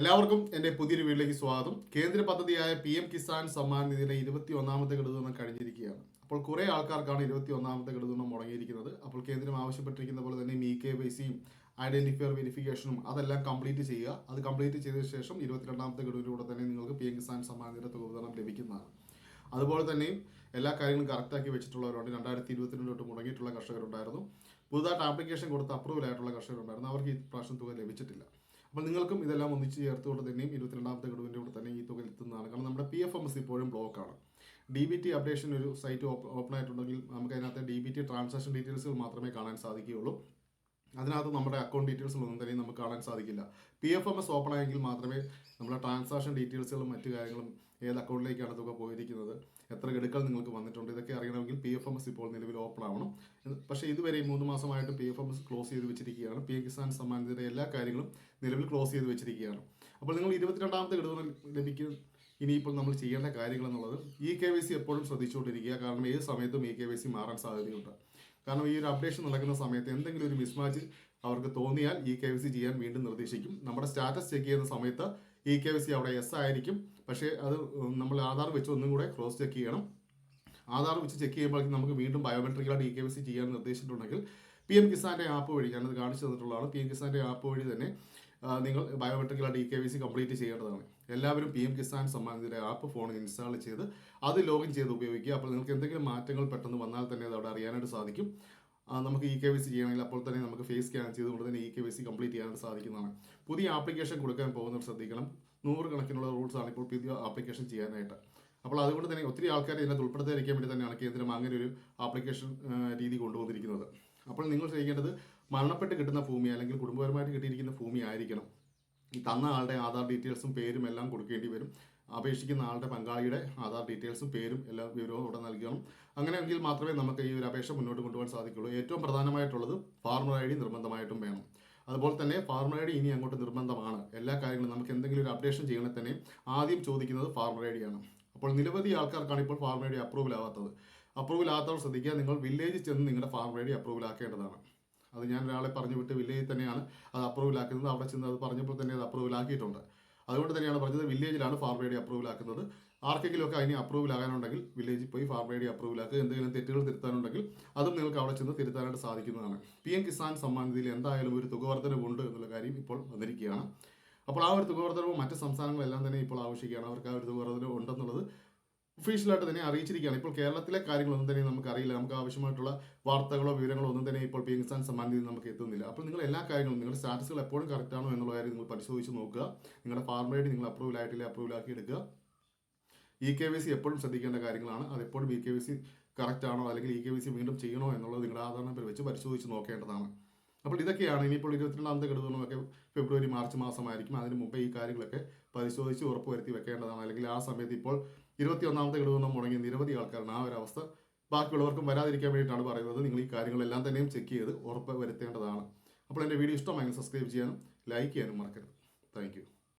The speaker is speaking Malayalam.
എല്ലാവർക്കും എന്റെ പുതിയൊരു വീട്ടിലേക്ക് സ്വാഗതം. കേന്ദ്ര പദ്ധതിയായ പി എം കിസാൻ സമ്മാൻ നിധിയിലെ ഇരുപത്തി ഒന്നാമത്തെ ഘടകം കഴിഞ്ഞിരിക്കുകയാണ്. അപ്പോൾ കുറേ ആൾക്കാർക്കാണ് ഇരുപത്തി ഒന്നാമത്തെ ഘടകം മുടങ്ങിയിരിക്കുന്നത്. അപ്പോൾ കേന്ദ്രം ആവശ്യപ്പെട്ടിരിക്കുന്ന പോലെ തന്നെ ഇ കെ വൈ സിയും ഐഡന്റിഫയർ വെരിഫിക്കേഷനും അതെല്ലാം കംപ്ലീറ്റ് ചെയ്യുക. അത് കംപ്ലീറ്റ് ചെയ്ത ശേഷം ഇരുപത്തിരണ്ടാമത്തെ ഘടകത്തിലൂടെ തന്നെ നിങ്ങൾക്ക് പി എം കിസാൻ സമ്മാൻ നിധിയുടെ തുക വിതരണം ലഭിക്കുന്നതാണ്. അതുപോലെ തന്നെ എല്ലാ കാര്യങ്ങളും കറക്റ്റാക്കി വെച്ചിട്ടുള്ളവരുണ്ട്. രണ്ടായിരത്തി ഇരുപത്തിരണ്ട് തൊട്ട് മുടങ്ങിയിട്ടുള്ള കർഷകരുണ്ടായിരുന്നു. പുതുതായിട്ട് ആപ്ലിക്കേഷൻ കൊടുത്ത് അപ്രൂവൽ ആയിട്ടുള്ള കർഷകരുണ്ടായിരുന്നു. അവർക്ക് ഈ പ്രാവശ്യം തുക ലഭിച്ചിട്ടില്ല. അപ്പോൾ നിങ്ങൾക്കും ഇതെല്ലാം ഒന്നിച്ച് ചേർത്തുകൊണ്ട് തന്നെയും ഇരുപത്തിരണ്ടാമത്തെ ഗഡുവിന്റെ കൂടെ തന്നെ ഈ തുക എത്തുന്നതാണ്. കാരണം നമ്മുടെ പി എഫ് എം എസ് ഇപ്പോഴും ബ്ലോക്കാണ് ഡി ബി ടി അപ്ഡേഷൻ ഒരു സൈറ്റ് ഓപ്പൺ ആയിട്ടുണ്ടെങ്കിൽ നമുക്ക് അതിനകത്ത് ഡി ബി ടി ട്രാൻസാക്ഷൻ ഡീറ്റെയിൽസുകൾ മാത്രമേ കാണാൻ സാധിക്കുകയുള്ളൂ. അതിനകത്ത് നമ്മുടെ അക്കൗണ്ട് ഡീറ്റെയിൽസിലൊന്നും തന്നെ നമുക്ക് കാണാൻ സാധിക്കില്ല. P F M S open ആയെങ്കിൽ മാത്രമേ നമ്മുടെ ട്രാൻസാക്ഷൻ ഡീറ്റെയിൽസുകളും മറ്റു കാര്യങ്ങളും ഏത് അക്കൗണ്ടിലേക്കാണ് തുക പോയിരിക്കുന്നത് എത്ര ഗഡുക്കൾ നിങ്ങൾക്ക് വന്നിട്ടുണ്ട് ഇതൊക്കെ അറിയണമെങ്കിൽ പി എഫ് എം എസ് ഇപ്പോൾ നിലവിൽ ഓപ്പൺ ആവണം. പക്ഷേ ഇതുവരെ മൂന്ന് മാസമായിട്ട് P F M S close ചെയ്ത് വെച്ചിരിക്കുകയാണ്. പി എം കിസാൻ നിധിയുടെ എല്ലാ കാര്യങ്ങളും നിലവിൽ ക്ലോസ് ചെയ്ത് വെച്ചിരിക്കുകയാണ്. അപ്പോൾ നിങ്ങൾ ഇരുപത്തിരണ്ടാമത്തെ ഗഡുകൾ ലഭിക്കും. ഇനിയിപ്പോൾ നമ്മൾ ചെയ്യേണ്ട കാര്യങ്ങൾ എന്നുള്ളത് ഇ കെ വൈ സി എപ്പോഴും ശ്രദ്ധിച്ചുകൊണ്ടിരിക്കുക. കാരണം ഏത് സമയത്തും ഇ കെ വൈ സി മാറാൻ സാധ്യതയുണ്ട്. കാരണം ഈ ഒരു അപ്ഡേഷൻ നടക്കുന്ന സമയത്ത് എന്തെങ്കിലും ഒരു മിസ്മാച്ച് അവർക്ക് തോന്നിയാൽ ഇ കെ വി സി ചെയ്യാൻ വീണ്ടും നിർദ്ദേശിക്കും. നമ്മുടെ സ്റ്റാറ്റസ് ചെക്ക് ചെയ്യുന്ന സമയത്ത് ഇ കെ വി സി അവിടെ എസ് ആയിരിക്കും. പക്ഷേ അത് നമ്മൾ ആധാർ വെച്ച് ഒന്നും കൂടെ ക്രോസ് ചെക്ക് ചെയ്യണം. ആധാർ വെച്ച് ചെക്ക് ചെയ്യുമ്പോഴേക്കും നമുക്ക് വീണ്ടും ബയോമെട്രിക്കലായിട്ട് ഇ കെ വി സി ചെയ്യാൻ നിർദ്ദേശിച്ചിട്ടുണ്ടെങ്കിൽ പി എം കിസാന്റെ ആപ്പ് വഴി ഞാനത് കാണിച്ചു തന്നിട്ടുള്ളതാണ്. പി എം കിസാന്റെ ആപ്പ് വഴി തന്നെ നിങ്ങൾ ബയോമെട്രിക്കലായിട്ട് E K V C complete ചെയ്യേണ്ടതാണ്. എല്ലാവരും പി എം കിസാൻ സമ്മാനത്തിന്റെ ആപ്പ് ഫോണിൽ ഇൻസ്റ്റാൾ ചെയ്ത് അത് ലോഗിൻ ചെയ്ത് ഉപയോഗിക്കുക. അപ്പോൾ നിങ്ങൾക്ക് എന്തെങ്കിലും മാറ്റങ്ങൾ പെട്ടെന്ന് വന്നാൽ തന്നെ അത് അവിടെ അറിയാനായിട്ട് സാധിക്കും. നമുക്ക് ഇ കെ വി സി ചെയ്യണമെങ്കിൽ അപ്പോൾ തന്നെ നമുക്ക് ഫേസ് സ്കാൻ ചെയ്തുകൊണ്ട് തന്നെ E K V C complete ചെയ്യാനായിട്ട് സാധിക്കുന്നതാണ്. പുതിയ ആപ്ലിക്കേഷൻ കൊടുക്കാൻ പോകുന്നവർ ശ്രദ്ധിക്കണം. നൂറുകണക്കിനുള്ള റൂൾസ് ആണ് ഇപ്പോൾ പുതിയ ആപ്ലിക്കേഷൻ ചെയ്യാനായിട്ട്. അപ്പോൾ അതുകൊണ്ട് തന്നെ ഒത്തിരി ആൾക്കാർ ഇതിനകത്ത് ഉൾപ്പെടുത്താതിരിക്കാൻ വേണ്ടി തന്നെയാണ് കേന്ദ്രം അങ്ങനെ ഒരു ആപ്ലിക്കേഷൻ രീതി കൊണ്ടുവന്നിരിക്കുന്നത്. അപ്പോൾ നിങ്ങൾ ചെയ്യേണ്ടത് മരണപ്പെട്ട് കിട്ടുന്ന ഭൂമി അല്ലെങ്കിൽ കുടുംബപരമായിട്ട് കിട്ടിയിരിക്കുന്ന ഭൂമി ആയിരിക്കണം. ഈ തന്ന ആളുടെ ആധാർ ഡീറ്റെയിൽസും പേരും എല്ലാം കൊടുക്കേണ്ടി വരും. അപേക്ഷിക്കുന്ന ആളുടെ പങ്കാളിയുടെ ആധാർ ഡീറ്റെയിൽസും പേരും എല്ലാ വിവരവും അവിടെ നൽകണം. അങ്ങനെയെങ്കിൽ മാത്രമേ നമുക്ക് ഈ ഒരു അപേക്ഷ മുന്നോട്ട് കൊണ്ടുപോകാൻ സാധിക്കുള്ളൂ ഏറ്റവും പ്രധാനമായിട്ടുള്ളത് ഫാർമർ ഐ ഡി നിർബന്ധമായിട്ടും വേണം. അതുപോലെ തന്നെ ഫാർമർ ഐ ഡി ഇനി അങ്ങോട്ട് നിർബന്ധമാണ്. എല്ലാ കാര്യങ്ങളും നമുക്ക് എന്തെങ്കിലും ഒരു അപ്ഡേഷൻ ചെയ്യണമെങ്കിൽ തന്നെ ആദ്യം ചോദിക്കുന്നത് ഫാർമർ ഐ ഡി ആണ്. അപ്പോൾ നിരവധി ആൾക്കാർക്കാണ് ഇപ്പോൾ ഫാർമർ ഐ ഡി അപ്രൂവൽ ആവാത്തത്. അപ്രൂവൽ ആകാത്തവർ ശ്രദ്ധിക്കുക. നിങ്ങൾ വില്ലേജിൽ ചെന്ന് നിങ്ങളുടെ ഫാർമർ ഐ ഡി അപ്രൂവൽ ആക്കേണ്ടതാണ്. അത് ഞാൻ ഒരാളെ പറഞ്ഞു വിട്ട് വില്ലേജിൽ തന്നെയാണ് അത് അപ്രൂവൽ ആക്കുന്നത്. അവിടെ ചെന്ന് അത് പറഞ്ഞപ്പോൾ തന്നെ അത് അപ്രൂവൽ ആക്കിയിട്ടുണ്ട്. അതുകൊണ്ട് തന്നെയാണ് പറഞ്ഞത് വില്ലേജിലാണ് ഫാർമർ ഐ ഡി അപ്രൂവൽ ആക്കുന്നത്. ആർക്കെങ്കിലും ഒക്കെ അതിന് അപ്രൂവൽ ആകാനുണ്ടെങ്കിൽ വില്ലേജിൽ പോയി ഫാർമർ അപ്രൂവൽ ആക്കുക. എന്തെങ്കിലും തെറ്റുകൾ തിരുത്താനുണ്ടെങ്കിൽ അതും നിങ്ങൾക്ക് അവിടെ ചെന്ന് തിരുത്താനായിട്ട് സാധിക്കുന്നതാണ്. പി എം കിസാൻ സമ്മാൻ നിധിയിൽ എന്തായാലും ഒരു തുക വർധനവുണ്ട് എന്നുള്ള കാര്യം ഇപ്പോൾ വന്നിരിക്കുകയാണ്. അപ്പോൾ ആ ഒരു തുക വർധനവും മറ്റ് സംസ്ഥാനങ്ങളെല്ലാം തന്നെ ഇപ്പോൾ ആവശ്യിക്കുകയാണ് അവർക്ക് ആ ഒരു തുക വർധനവ് ഉണ്ടെന്നുള്ളത് ഒഫീഷ്യലായിട്ട് തന്നെ അറിയിച്ചിരിക്കുകയാണ്. ഇപ്പോൾ കേരളത്തിലെ കാര്യങ്ങളൊന്നും തന്നെ നമുക്ക് അറിയില്ല നമുക്ക് ആവശ്യമായിട്ടുള്ള വാർത്തകളോ വിവരങ്ങളോ ഒന്നും തന്നെ ഇപ്പോൾ പി എൻസാൻ സമ്മാൻ നമുക്ക് എത്തുന്നില്ല. അപ്പോൾ നിങ്ങൾ എല്ലാ കാര്യങ്ങളും നിങ്ങളുടെ സ്റ്റാറ്റസുകൾ എപ്പോഴും കറക്റ്റ് ആണോ എന്നുള്ള കാര്യം നിങ്ങൾ പരിശോധിച്ച് നോക്കുക. നിങ്ങളുടെ ഫാർമർ ഐ ഡി നിങ്ങൾ അപ്രൂവൽ ആയിട്ടില്ല അപ്രൂവൽ ആക്കി എടുക്കുക. ഇ കെ വി സി എപ്പോഴും ശ്രദ്ധിക്കേണ്ട കാര്യങ്ങളാണ്. അത് എപ്പോഴും E K V C correct ആണോ അല്ലെങ്കിൽ ഇ കെ വി സി വീണ്ടും ചെയ്യണോ എന്നുള്ളത് നിങ്ങളുടെ ആധാർ നമ്പർ വെച്ച് പരിശോധിച്ച് നോക്കേണ്ടതാണ്. അപ്പോൾ ഇതൊക്കെയാണ് ഇനിയിപ്പോൾ ഇരുപത്തിരണ്ടാമത്തെ ഗഡുവിനുമൊക്കെ ഫെബ്രുവരി മാർച്ച് മാസമായിരിക്കും. അതിന് മുമ്പേ ഈ കാര്യങ്ങളൊക്കെ പരിശോധിച്ച് ഉറപ്പുവരുത്തി വെക്കേണ്ടതാണ്. അല്ലെങ്കിൽ ആ സമയത്ത് ഇപ്പോൾ ഇരുപത്തി ഒന്നാമത്തെ ഗഡുവിനും മുടങ്ങിയ നിരവധി ആൾക്കാരാണ്. ആ ഒരു അവസ്ഥ ബാക്കിയുള്ളവർക്കും വരാതിരിക്കാൻ വേണ്ടിയിട്ടാണ് പറയുന്നത്. നിങ്ങൾ ഈ കാര്യങ്ങളെല്ലാം തന്നെയും ചെക്ക് ചെയ്ത് ഉറപ്പ് വരുത്തേണ്ടതാണ് അപ്പോൾ എന്റെ വീഡിയോ ഇഷ്ടമായെങ്കിൽ സബ്സ്ക്രൈബ് ചെയ്യാനും ലൈക്ക് ചെയ്യാനും മറക്കരുത്. താങ്ക്